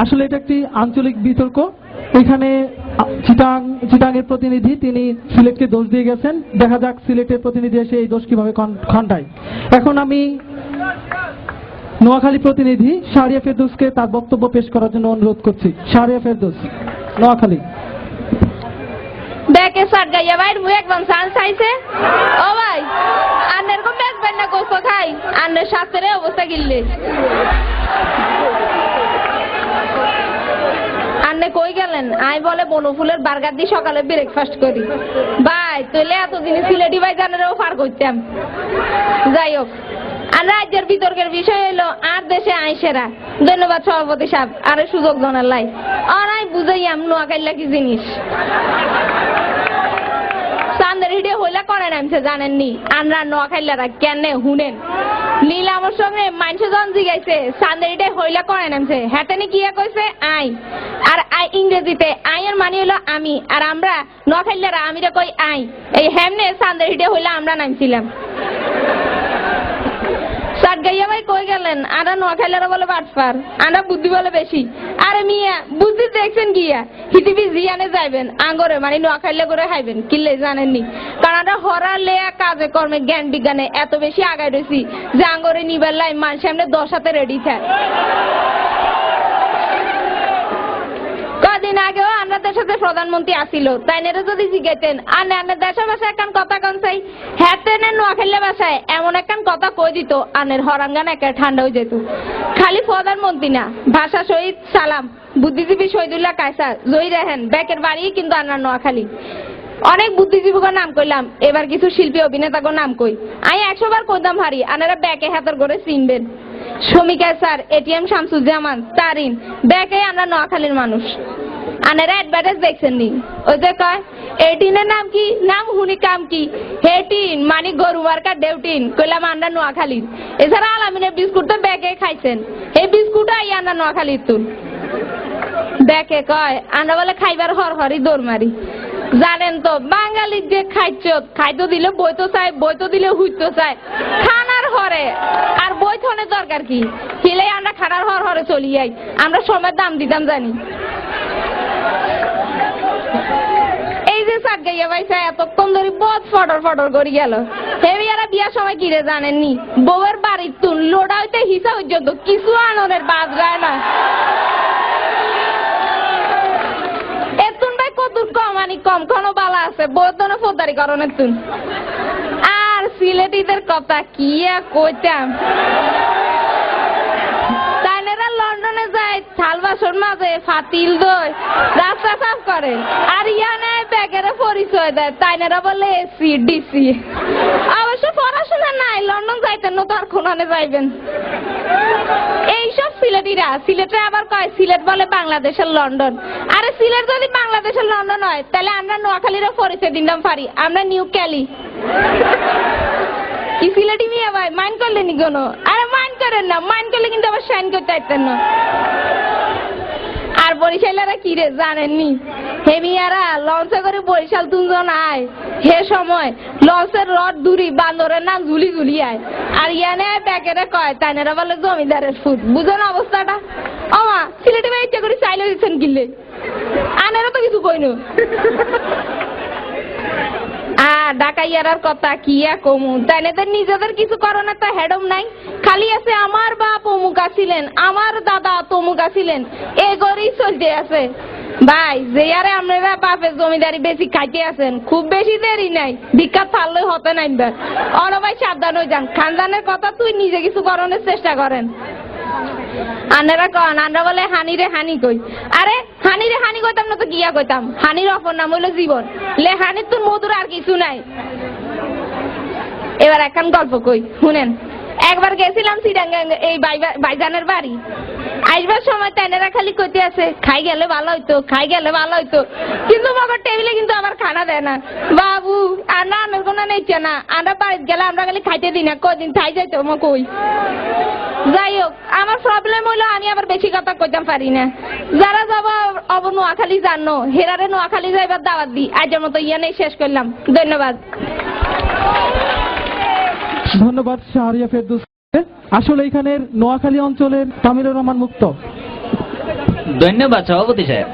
আসলে এটা একটি আঞ্চলিক বিতর্ক। এখানে চিটাং, চিটাংয়ের প্রতিনিধি তিনি সিলেটকে দোষ দিয়ে গেছেন। দেখা যাক সিলেটের প্রতিনিধি এসে এই দোষ কীভাবে খণ্ডায়। এখন আমি নোয়াখালী প্রতিনিধি শাহরিয়া ফেরদৌসকে তার বক্তব্য পেশ করার জন্য অনুরোধ করছি। শাহরিয়া ফেরদৌস, নোয়াখালী। ব্যাকে শার্ট গাইয়া ভাই মুই একদম চান্স আইছে ও ভাই, আন্নের কো ব্যাগ না গোস্ত খাই। আন্নের স্বাস্থ্যের অবস্থা গিললে। আন্নে কই গেলেন? আই বলে বার্গার দিয়ে সকালে ব্রেকফাস্ট করি। ভাই এতদিন সিলেটি ভাই পার করতাম। যাই হোক, আর রাজ্যের বিতর্কের বিষয় হলো আর দেশে আইসেরা ধন্যবাদ সভাপতি সাহেব, আরে সুযোগ দনার লাই আর আই বুঝাইয়াম নোয়াখাইলা কি জিনিস? চান্দের হিডে হইলা করে নামছে জানেননি? আমরা নোয়াখাইলারা কেন হুনেন? নীল আমার সঙ্গে মানুষ জন জিগাইছে চান্দের হিডে হইলা করে নামছে। হ্যাঁ কিয়া কইছে? আই। আর আই ইংরেজিতে আইয়ের মানে হলো আমি। আর আমরা নোয়াখাইলারা আমিরা কই আই। এই হেমনে চান্দের হইলা আমরা নামছিলাম। গাইয়া ভাই কই গেলেন? আরা নোয়াখাইলারা বলে বাটফার। আরা বুদ্ধি বলে বেশি। আরে মিয়া, বুদ্ধি দেখছেন গিয়া? হিতিবি জিয়ানে যাইবেন, আঙ্গরে মানে নোয়াখাইলে করে খাইবেন কিলে জানেননি? কারণ আমরা হরা লেয়া কাজে কর্মে জ্ঞান বিজ্ঞানে এত বেশি আগাই রয়েছি যে আঙ্গরে নিবার লাই মানুষ সামনে দশ হাতে রেডি থাকে। কদিন আগেও আমরা দেশের যে প্রধানমন্ত্রী আসিল তাই নেরে যদি জিগাইতেন আর আনের দেশের ভাষায় একখান কথা কন চাই হ্যাতেনে নোয়াখালী ভাষায় এমন একখান কথা কই দিত, আনের হরাঙ্গান একে ঠান্ডা হয়ে যেত। খালি প্রধানমন্ত্রী না, ভাষা শহীদ, সালাম, বুদ্ধিজীবী শহীদুল্লাহ কায়সা জয়ী রেহেন ব্যাকের বাড়ি কিন্তু আনার নোয়াখালী। অনেক বুদ্ধিজীবীকে নাম কইলাম, এবার কিছু শিল্পী অভিনেতাকে নাম কই। আমি একশো বার কইতাম হারি, আনারা ব্যাকে হাতের করে চিনবেন। শ্রমিকা স্যার, এটিএম শামসুজ্জামান, তারিন। ব্যাকে আমরা নোয়াখালীর মানুষ। আনারা অ্যাডভার্টাইজ দেখছেন নি ওই যে কয় এটিনের নাম কি? নাম হুনি কাম কি? হেটিন মানে গরু মার্কা ডেউটিন কইলাম, আমরা নোয়াখালীর এছাড়া আলামিনের বিস্কুট তো ব্যাগে খাইছেন। এই বিস্কুট আই আমরা নোয়াখালীর তুল। দেখে কয়, আমরা বলে খাইবার হর হরি দৌড় মারি। জানেন তো বাঙালির যে খাইছ খাইত দিলে বইতো চাই বইতো দিলে হুইতো চাই। খানার হরে, আর বই থনে দরকার কি? হিলে আমরা খানার হর হরে চলি যাই আমরা সময় দাম দিতাম জানি। এই যে এতক্ষণ ধরে বহুত ফটর ফটর করে গেল। সময় কিরে জানেননি? বউয়ের বাড়ির তুন, লোডা হইতে হিসা পর্যন্ত কিছু আননের বাদ গায় না এতুন ভাই কতুন কম, কোনো বালা আছে। ধরনের ফোদারি করনে তুন আর সিলেটিদের কথা কি কইতাম? তাইনেরা লন্ডনে যায়, থাল বাসন মাঝে ফাতিল দই, রাস্তা সাফ করে। আর ইয়া নেয় ব্যাগের পরিচয় দেয় তাইনেরা বলে এসি ডিসি অবশ্য পড়াশোনা নাই, লন্ডন যাইতেন না তো আর কোনানে যাইবেন। এইসব সিলেটিরা, সিলেটে আবার কয়, সিলেট বলে বাংলাদেশের লন্ডন। আরে সিলেট যদি বাংলাদেশের লন্ডন হয়, তাহলে আমরা নোয়াখালীরও পরিচয় দিতাম পারি, আমরা নিউ ক্যালি। কি সিলেটি মিয়া ভাই? মাইন্ড করলেন কোনো? আরে মাইন্ড করেন না, মাইন্ড করলে কিন্তু আবার সাইন করতে পারতেন না। আর বরিশালেরা কি রে জানেননি? হে মিয়ারা, লঞ্চে করে বরিশাল তুমজন আয়। হে সময়, লঞ্চের রড দূরি, বান্দরের নাম ঝুলি ঝুলি আয়। আর ইয়ানে প্যাকেটে কয়, তাইনেরা বলে জমিদারের ফুট বুঝেন অবস্থাটা? অমা সিলেটে ভাই ইচ্ছা করে চাইলে দিচ্ছেন কিনলে। আনেরা তো কিছু কইনো। আ ডাকাইয়ারার কথা কি কমু? তাইনেদের নিজেদের কিছু করণে তো হেডম নাই। খালি আছে আমার বাপ অমুক আছিলেন, আমার দাদা তমুক আছিলেন। এগরেই চলতে আছে। ভাই, যে আরে আপনারা বাপের জমিদারি বেশি খাইতে আছেন, খুব বেশি দেরি নাই। ভিক্ষা থাললে হতে নাই অন ভাই, সাবধান হয়ে যান। খানদানের কথা তুই নিজে কিছু করণের চেষ্টা করেন। আন্নারা কন আন্না বলে হানি রে হানি কই। আরে হানি রে হানি কইতাম না তো গিয়া কইতাম? হানির অপর নাম হইল জীবন। লে, হানির তোর মধুর আর কিছু নাই। এবার একখান গল্প কই, শুনেন। একবার গেছিলাম সিরাঙ্গা এই বাইজানের বাড়ি। আইবার সময় তেনেরা খালি কইতে আছে, খাই গেলে ভালো হইতো, খাই গেলে ভালো হইতো। কিন্তু মগর টেবিলে কিন্তু আমার খানা দেয় না। বাবু, আর না, আমের কোনো নেইছে না আমরা বাড়িতে গেলে আমরা খালি খাইতে দিই না, কদিন খাই যাইতো, মো কই? যাই হোক আমার প্রবলেম হলো আমি আবার বেশি কথা কইতাম পারি না। যারা যাব অব নোয়াখালী জানো হেরারে নোয়াখালী যাইবার দাওয়াত দি। আজের মতো ইয়ানেই শেষ করলাম। ধন্যবাদ। ধন্যবাদ শাহরিয়া ফেরদৌস। আসলে এখানের নোয়াখালী অঞ্চলের তামিলুর রহমান মুক্ত। ধন্যবাদ সভাপতি সাহেব।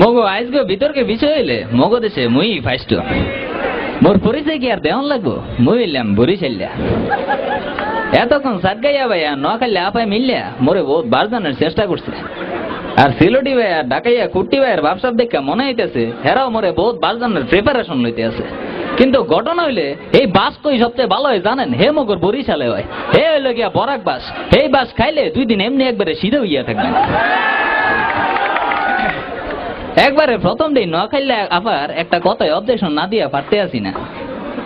মগো আজকে বিতর্কে বিষয় হইলে মগো দেশে মুই ফাইস্ট। মোর পরিচয় কি আর দেওয়ান লাগবো? মুই হইলাম বরিশাল্লা এতক্ষণ সাত গাইয়া ভাইয়া নোয়াখালী আপায় মিললে মোরে বহুত বারজানের চেষ্টা করছে। আর সিলটি ভাইয়া, ডাকাইয়া, কুট্টি ভাইয়ের ব্যবসার দেখে মনে হইতেছে, হেরাও মোরে বহুত বারজানের প্রিপারেশন লইতে আছে। কিন্তু ঘটনা হইলে এই বাস কই সবচেয়ে ভালো হয় জানেন? হে মগর বরিশালে হয়। হে হইল গিয়া বরাক বাস। এই বাস খাইলে দুই দিন এমনি একবারে সিধে হইয়া থাকবেন একবারে প্রথম দিন নোয়াখাইলে আবার একটা কথায় অবজেকশন না দিয়া পারতে আসি না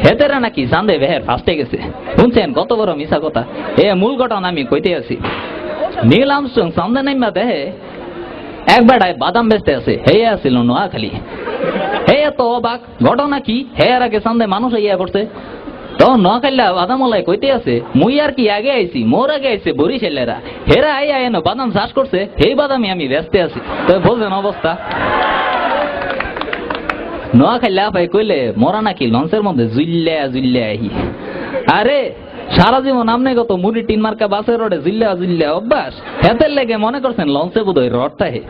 হেতেরা নাকি চান্দে বেহের ফার্স্টে গেছে। শুনছেন কত বড় মিশা কথা? এ মূল ঘটনা আমি কইতে আছি। নীল আমস্ট্রং চান্দে নাইমা দেহে একবার বাদাম বেচতে আছে। হে আসিল নোয়াখালী। হে তো অবাক। ঘটনা কি? হে এর আগে চান্দে মানুষ ইয়া করছে। তো নোয়াখাইলা বাদামলাই কইতে আছে, মুই আর কি আগে আইছি, মোর আগে আইছে বরিশালেরা হেরা আই আয় বাদাম চাষ করছে, সেই বাদামই আমি ব্যস্তে আছি। তো বুঝলেন অবস্থা। নোয়াখাইলা পাই কইলে, মরা নাকি লঞ্চের মধ্যে জুইল্লা জুইল্লা আহি। আরে, সারা জীবন আমনে কত মুড়ি টিন মার্কা বাসের রোডে জুইল্লা জুইল্লা অভ্যাস? হেতের লেগে মনে করছেন লঞ্চে বোধ হয় রডটা হে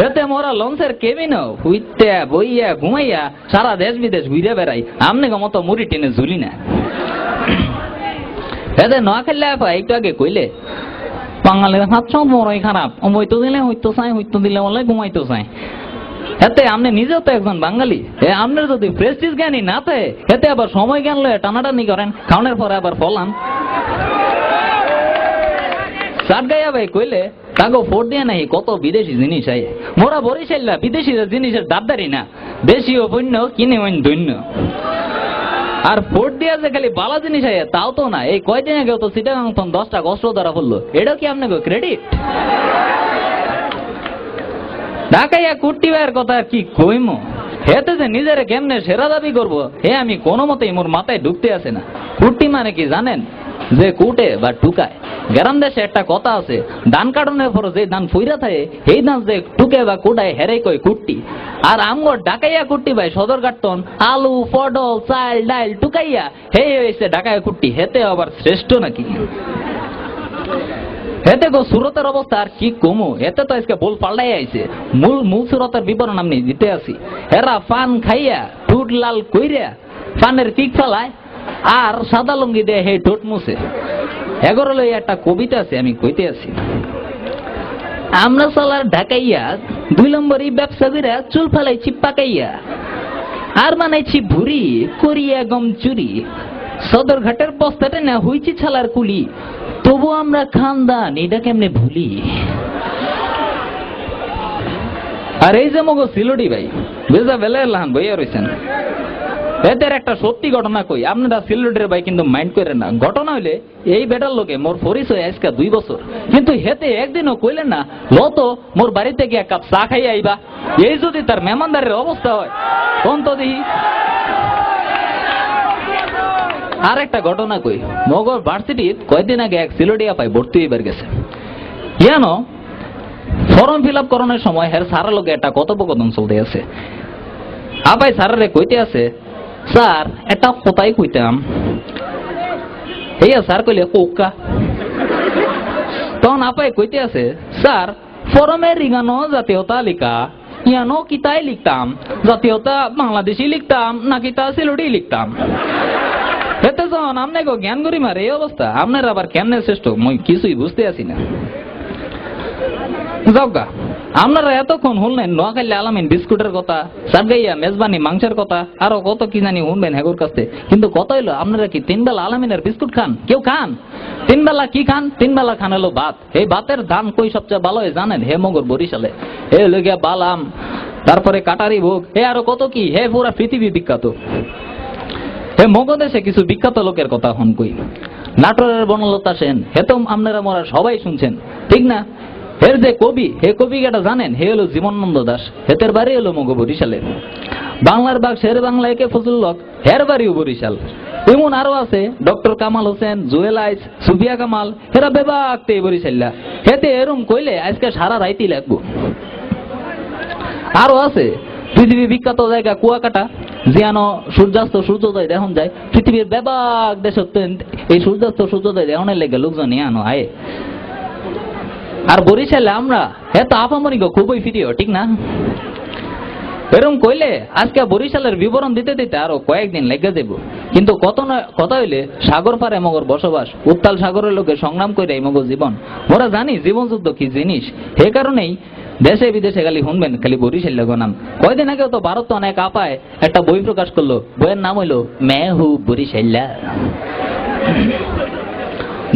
হেতে মোরা লঞ্চের কেবিন হুইতে বইয়া, ঘুমাইয়া সারা দেশ বিদেশ ঘুরে বেড়াই। আমনে মতো মুড়ি টিনে ঝুলি না। হেতে নোয়াখাইলা পাই একটু আগে কইলে, বাঙালির হাত সব বড়ই খারাপ হইতো দিলে হইতো চাই, হইতো দিলে বলে ঘুমাইতো চাই। এতে আপনি নিজেও তো একজন বাঙালি। আপনার যদি প্রেস্টিজ জ্ঞানী না থাকে, এতে আবার সময় জ্ঞান লয়ে টানাটানি করেন। খাওয়ানোর পরে আবার ফলান। সাত গাইয়া ভাই কইলে, তাগো ফোর দিয়ে নাই কত বিদেশি জিনিস আই। মোরা বরিশাল্লা বিদেশি জিনিসের দাবদারি না। দেশীয় পণ্য, কিনে ওইন দৈন্য। আর ফোর দিয়া যে খালি বালা জিনিস আয় তাও তো না। এই কয়দিন আগে তো সিটাগাং দশটা কষ্ট ধরা পড়ল। এটাও কি আপনাকে ক্রেডিট ঢাকাইয়া কুট্টি ভাইয়ের কথা কি কইমো? হেতে যে নিজের কেমনে সেরা দাবি করব, হে আমি কোনো মতেই মোর মাথায় ঢুকতে আসে না। কুট্টি মানে কি জানেন? যে কুটে বা টুকায়। গ্রাম দেশে একটা কথা আছে, ধান কাটনের পর যে ধান ফুইরা থাকে এই ধান যে টুকে বা কুটায় হেরে কই কুট্টি। আর আমগো ডাকাইয়া কুট্টি ভাই সদর কাটতন আলু, পটল, চাল ডাইল টুকাইয়া হে হয়েছে ডাকাইয়া কুট্টি। হেতে আবার শ্রেষ্ঠ নাকি? এতে গো সুরতের অবস্থা আর কি কমু? এতে তো আজকে পাল্টাই মূল মূল সুরতের বিবরণ আমি দিতে এরা পান খাইয়া টুট লাল কইরা পানের পিক আর সাদা লুঙ্গি দিয়ে হে লই একটা কবিতা আছে, আমি কইতে আমরা সালার ঢাকাইয়া, দুই নম্বরই চুল ফেলাইছি পাকাইয়া, আর বানাইছি ভুরি করিয়া গম চুরি। সদর ঘাটের বস্তাটা না হইছি ছালার কুলি তবু আমরা খানদান, এটা কেমনে ভুলি? আর এই যে মগো সিলটি ভাই বুঝা বেলা লাহান, বইয়া রয়েছেন এদের একটা সত্যি ঘটনা কই, আপনারা সিলটের ভাই কিন্তু মাইন্ড করেন না। ঘটনা হইলে এই বেটার লোকে মোর পরিচয় আজকে দুই বছর। কিন্তু হেতে একদিনও কইলেন না ল তো মোর বাড়িতে গিয়ে এক কাপ চা খাই আইবা। এই যদি তার মেহমানদারের অবস্থা হয় কোন তো দেখি আর একটা ঘটনা কই? মগর ভার্সিটি কয়েকদিন আগে এক সিলোডিয়া পাই ভর্তি হইবার গেছে। ইয়ানো ফর্ম ফিল আপ করানোর সময় হের সারা লোকে একটা কথোপকথন চলতে আছে। আপাই স্যারেরে কইতে আছে, স্যার এটা কোথায় কইতাম। এইয়া স্যার কইলে, কোকা। তখন আপাই কইতে আছে, স্যার ফরমে রিগানো জাতীয় তালিকা ইয়ানো কিতাই লিখতাম? জাতীয়তা বাংলাদেশি লিখতাম, নাকি তা সিলুটি লিখতাম? এতে যখন আপনি গো জ্ঞান করি মার, এই অবস্থা। আপনার আবার কেমনে শ্রেষ্ঠ? মই কিছুই বুঝতে আসি না। আপনারা এতক্ষণ শুনলেন নোয়াখালী আলামিন বিস্কুটের কথা মেজবানি মাংসের কথা, আরও কত কি জানি শুনবেন হেগুর কাছে। কিন্তু কত হইল, আপনারা কি তিন বেলা আলামিনের বিস্কুট খান? কেউ খান? তিন বেলা কি খান? তিন বেলা খান হলো ভাত। এই ভাতের দাম কই সবচেয়ে ভালো জানেন? হে মগর বরিশালে। হে হলো বালাম, তারপরে কাটারি ভোগ হে আরও কত কি? হে পুরা পৃথিবী বিখ্যাত। হে মগদেশে কিছু বিখ্যাত লোকের কথা হন কই। নাটোরের বনলতা সেন, হে তো আপনারা মোরা সবাই শুনছেন। ঠিক না? এর যে কবি, হে কবি কেটা জানেন, হে হলো জীবনানন্দ দাস, হেতের বাড়ি হলো মগ বরিশালে বাংলার বাগ শের বাংলা একে ফজল হক, হের বাড়িও বরিশাল। এমন আরও আছে, ডক্টর কামাল হোসেন, জুয়েল আইস, সুফিয়া কামাল, হেরা বেবাকতে বরিশাল্লা। হেতে এরম কইলে আজকে সারা রাইতেই লাগবো। আরও আছে, পৃথিবীর বিখ্যাত জায়গা কুয়াকাটা। জিয়ানো সূর্যাস্ত সূর্যোদয় দেখুন যায়, পৃথিবীর ব্যাপক দেশ এই সূর্যাস্ত সূর্যোদয় দেখনের লেগে লোকজন ইয়ানো আয়ে। আর বরিশালে আমরা এত আপামরি গো, খুবই প্রিয় ঠিক না? এরম কইলে আজকে বরিশালের বিবরণ দিতে দিতে আরও কয়েকদিন লেগে দেব কিন্তু কত কথা হইলে সাগর পারে মগর বসবাস, উত্তাল সাগরের লোকে সংগ্রাম করে এই মগর জীবন। মোরা জানি জীবন যুদ্ধ কি জিনিস সে কারণেই দেশে বিদেশে খালি শুনবেন খালি বরিশাল লাগো নাম। কয়দিন আগেও তো ভারত তো অনেক আপায় একটা বই প্রকাশ করল। বইয়ের নাম হইল মে হু বরিশাল্লা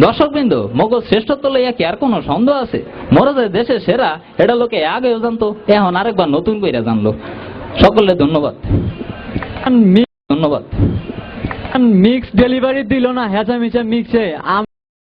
দর্শক বিন্দু মগজ শ্রেষ্ঠত্ব লইয়া কি আর কোনো সন্দেহ আছে? মোরা যে দেশের সেরা এটা লোকে আগেও জানতো এখন আরেকবার নতুন কইরা জানলো। সকলে ধন্যবাদ। ধন্যবাদ। মিক্স ডেলিভারি দিল না হেঁচা মিচা মিক্সে।